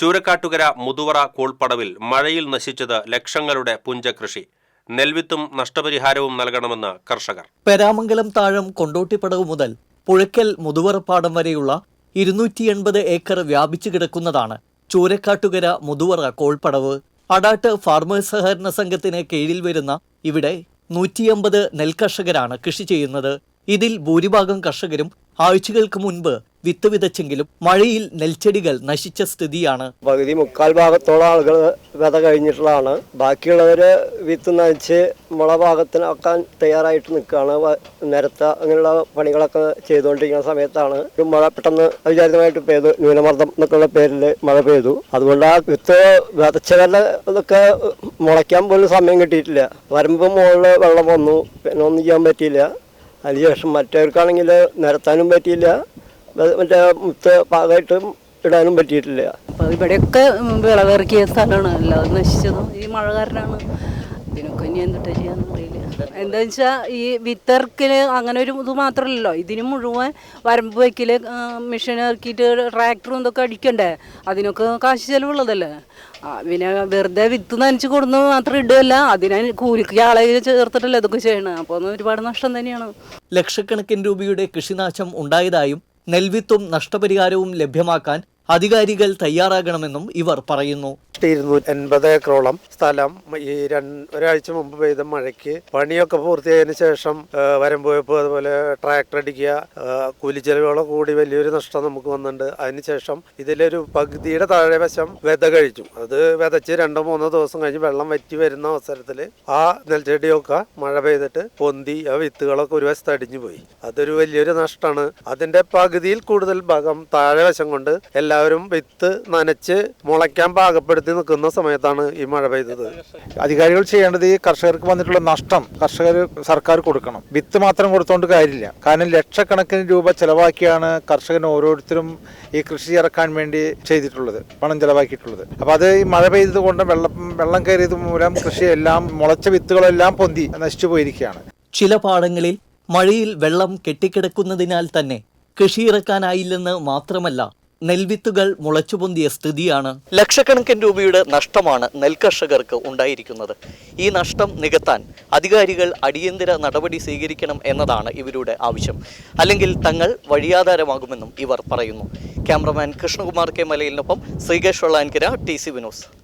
ചൂരക്കാട്ടുകര മുതുവറ കോൾപ്പടവിൽ മഴയിൽ നശിച്ചത് ലക്ഷങ്ങളുടെ പുഞ്ചകൃഷി. നെൽവിത്തും നഷ്ടപരിഹാരവും നൽകണമെന്ന് കർഷകർ. പെരാമംഗലം താഴം കൊണ്ടോട്ടിപ്പടവ് മുതൽ പുഴയ്ക്കൽ മുതുവറപ്പാടം വരെയുള്ള ഇരുന്നൂറ്റി എൺപത് ഏക്കർ വ്യാപിച്ചു കിടക്കുന്നതാണ് ചൂരക്കാട്ടുകര മുതുവറ കോൾപ്പടവ്. അടാട്ട് ഫാർമേഴ്സ് സഹകരണ സംഘത്തിന് കീഴിൽ വരുന്ന ഇവിടെ നൂറ്റിയമ്പത് നെൽകർഷകരാണ് കൃഷി ചെയ്യുന്നത്. ഇതിൽ ഭൂരിഭാഗം കർഷകരും ആഴ്ചകൾക്ക് മുൻപ് വിത്ത് വിതച്ചെങ്കിലും മഴയിൽ നെൽച്ചെടികൾ നശിച്ച സ്ഥിതിയാണ്. പകുതി മുക്കാൽ ഭാഗത്തോളം ആളുകൾ വിത കഴിഞ്ഞിട്ടുള്ളതാണ്. ബാക്കിയുള്ളവർ വിത്ത് നനച്ച് മുള ഭാഗത്തിനാക്കാൻ തയ്യാറായിട്ട് നിൽക്കുകയാണ്. നിരത്ത അങ്ങനെയുള്ള പണികളൊക്കെ ചെയ്തുകൊണ്ടിരിക്കുന്ന സമയത്താണ് മഴ പെട്ടെന്ന് അവിചാരിതമായിട്ട് പെയ്തു ന്യൂനമർദ്ദം എന്നൊക്കെയുള്ള പേരിൽ മഴ പെയ്തു. അതുകൊണ്ട് ആ വിത്ത് വിതച്ചവരുടെ ഇതൊക്കെ മുളയ്ക്കാൻ പോലും സമയം കിട്ടിയിട്ടില്ല. വരമ്പ് മുകളിൽ വെള്ളം വന്നു. പിന്നെ ഒന്നും ചെയ്യാൻ പറ്റിയില്ല. അതിനുശേഷം മറ്റവർക്കാണെങ്കിൽ നിരത്താനും പറ്റിയില്ല. മറ്റേ മുത്ത് പാകമായിട്ട് ഇടാനും പറ്റിയിട്ടില്ല. അപ്പോൾ ഇവിടെയൊക്കെ വിളവിറക്കിയ സ്ഥലമാണ്. അല്ലാതെ നശിച്ചതും ഈ മഴ കാരണമാണ് ഇതിനൊക്കെ ഇനി എന്തിട്ട് ചെയ്യാന്ന് അറിയില്ല. എന്താ വെച്ചാൽ ഈ വിത്തർക്കിൽ അങ്ങനെ ഒരു ഇത് മാത്രമല്ലല്ലോ ഇതിന് മുഴുവൻ വരമ്പ് വയ്ക്കൽ മെഷീൻ ഇറക്കിയിട്ട് ട്രാക്ടറും ഇതൊക്കെ അടിക്കണ്ടേ? അതിനൊക്കെ കാശ് ചെലവുള്ളതല്ലേ? ആ, പിന്നെ വെറുതെ വിത്ത് നനച്ച് കൊടുന്ന് മാത്രം ഇടുകയല്ല അതിനെ കൂലിക്ക് ആളെ ചേർത്തിട്ടല്ലേ ഇതൊക്കെ ചെയ്യണം? അപ്പോൾ ഒരുപാട് നഷ്ടം തന്നെയാണ്. ലക്ഷക്കണക്കിന് രൂപയുടെ കൃഷിനാശം ഉണ്ടായതായും നെൽവിത്തും നഷ്ടപരിഹാരവും ലഭ്യമാക്കാൻ അധികാരികൾ തയ്യാറാകണമെന്നും ഇവർ പറയുന്നു ഇരുന്നൂറ്റി എൺപത് ഏക്കറോളം സ്ഥലം. ഈ രണ്ട് ഒരാഴ്ച മുമ്പ് പെയ്ത മഴയ്ക്ക് പണിയൊക്കെ പൂർത്തിയായതിനു ശേഷം വരമ്പോയപ്പോൾ വരമ്പോയപ്പ് അതുപോലെ ട്രാക്ടർ അടിക്കുക കൂലി ചെലവുകളോ കൂടി വലിയൊരു നഷ്ടം നമുക്ക് വന്നിട്ടുണ്ട്. അതിനുശേഷം ഇതിലൊരു പകുതിയുടെ താഴെ വശം വിത കഴിച്ചു. അത് വിതച്ച് രണ്ടോ മൂന്നോ ദിവസം കഴിഞ്ഞ് വെള്ളം വറ്റി വരുന്ന അവസരത്തിൽ ആ നെൽച്ചെടിയൊക്കെ മഴ പെയ്തിട്ട് പൊന്തി ആ വിത്തുകളൊക്കെ ഒരു വശത്ത് അടിഞ്ഞു പോയി. അതൊരു വലിയൊരു നഷ്ടമാണ്. അതിന്റെ പകുതിയിൽ കൂടുതൽ ഭാഗം താഴെ വശം കൊണ്ട് എല്ലാവരും വിത്ത് നനച്ച് മുളയ്ക്കാൻ പാകപ്പെടുത്തി നിൽക്കുന്ന സമയത്താണ് ഈ മഴ പെയ്തത്. അധികാരികൾ ചെയ്യേണ്ടത് ഈ കർഷകർക്ക് വന്നിട്ടുള്ള നഷ്ടം കർഷകർ സർക്കാർ കൊടുക്കണം. വിത്ത് മാത്രം കൊടുത്തോണ്ട് കാര്യമില്ല. കാരണം ലക്ഷക്കണക്കിന് രൂപ ചെലവാക്കിയാണ് കർഷകൻ ഓരോരുത്തരും ഈ കൃഷി ഇറക്കാൻ വേണ്ടി ചെയ്തിട്ടുള്ളത് പണം ചെലവാക്കിയിട്ടുള്ളത്. അപ്പോൾ അത് ഈ മഴ പെയ്തത് കൊണ്ട് വെള്ളം വെള്ളം കയറിയത് മൂലം കൃഷിയെല്ലാം മുളച്ച വിത്തുകളെല്ലാം പൊന്തി നശിച്ചു പോയിരിക്കുകയാണ്. ചില പാടങ്ങളിൽ മഴയിൽ വെള്ളം കെട്ടിക്കിടക്കുന്നതിനാൽ തന്നെ കൃഷിയിറക്കാനായില്ലെന്ന് മാത്രമല്ല നെൽവിത്തുകൾ മുളച്ചുപൊന്തിയ സ്ഥിതിയാണ്. ലക്ഷക്കണക്കിന് രൂപയുടെ നഷ്ടമാണ് നെൽകർഷകർക്ക് ഉണ്ടായിരിക്കുന്നത്. ഈ നഷ്ടം നികത്താൻ അധികാരികൾ അടിയന്തര നടപടി സ്വീകരിക്കണം എന്നതാണ് ഇവരുടെ ആവശ്യം. അല്ലെങ്കിൽ തങ്ങൾ വഴിയാധാരമാകുമെന്നും ഇവർ പറയുന്നു. ക്യാമറമാൻ കൃഷ്ണകുമാർ കെ മലയിലിനൊപ്പം ശ്രീകേഷ് ടി സി വിനോസ്